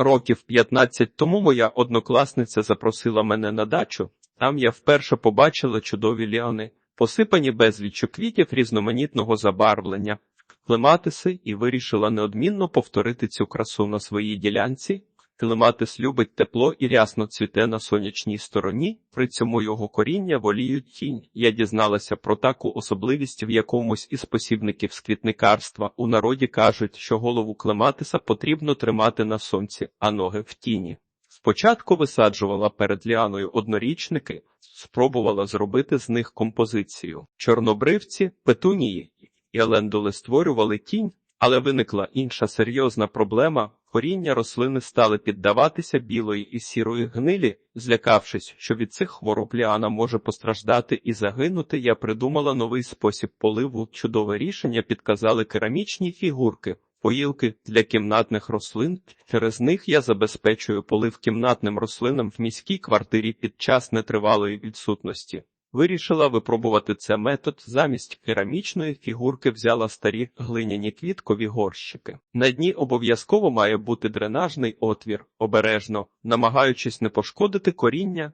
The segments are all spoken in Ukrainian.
Років 15 тому моя однокласниця запросила мене на дачу. Там я вперше побачила чудові ліани, посипані безліччю квітів різноманітного забарвлення, клематиси і вирішила неодмінно повторити цю красу на своїй ділянці. Клематис любить тепло і рясно цвіте на сонячній стороні, при цьому його коріння воліють тінь. Я дізналася про таку особливість в якомусь із посібників з квітникарства. У народі кажуть, що голову клематиса потрібно тримати на сонці, а ноги в тіні. Спочатку висаджувала перед ліаною однорічники, спробувала зробити з них композицію. Чорнобривці, петунії і елендули створювали тінь, але виникла інша серйозна проблема. Коріння рослини стали піддаватися білої і сірої гнилі. Злякавшись, що від цих хвороб ліана може постраждати і загинути, я придумала новий спосіб поливу. Чудове рішення підказали керамічні фігурки. Поїлки для кімнатних рослин. Через них я забезпечую полив кімнатним рослинам в міській квартирі під час нетривалої відсутності. Вирішила випробувати це метод. Замість керамічної фігурки взяла старі глиняні квіткові горщики. На дні обов'язково має бути дренажний отвір, обережно, намагаючись не пошкодити коріння,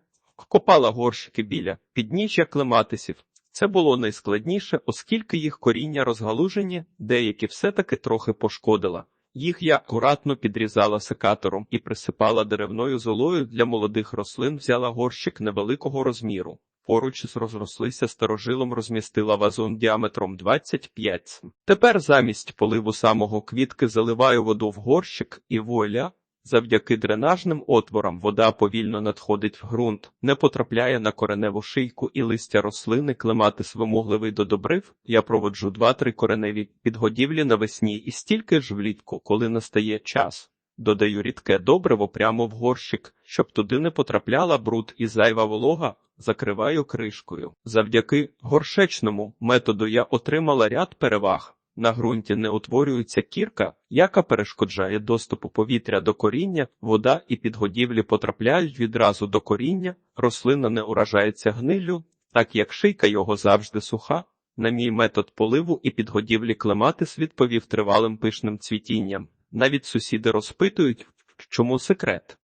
копала горщики біля підніжжя клематисів. Це було найскладніше, оскільки їх коріння розгалужені, деякі все-таки трохи пошкодила. Їх я акуратно підрізала секатором і присипала деревною золою для молодих рослин, взяла горщик невеликого розміру. Поруч з розрослися старожилом розмістила вазон діаметром 25 см. Тепер замість поливу самого квітки заливаю воду в горщик і вуаля, Завдяки дренажним отворам вода повільно надходить в ґрунт, не потрапляє на кореневу шийку і листя рослини, клематис вимогливий до добрив. Я проводжу два-три кореневі підгодівлі навесні і стільки ж влітку, коли настає час. Додаю рідке добриво прямо в горщик, щоб туди не потрапляла бруд і зайва волога, закриваю кришкою. Завдяки горшечному методу я отримала ряд переваг. На ґрунті не утворюється кірка, яка перешкоджає доступу повітря до коріння, вода і підгодівлі потрапляють відразу до коріння, рослина не уражається гниллю, так як шийка його завжди суха. На мій метод поливу і підгодівлі клематис відповів тривалим пишним цвітінням. Навіть сусіди розпитують, в чому секрет.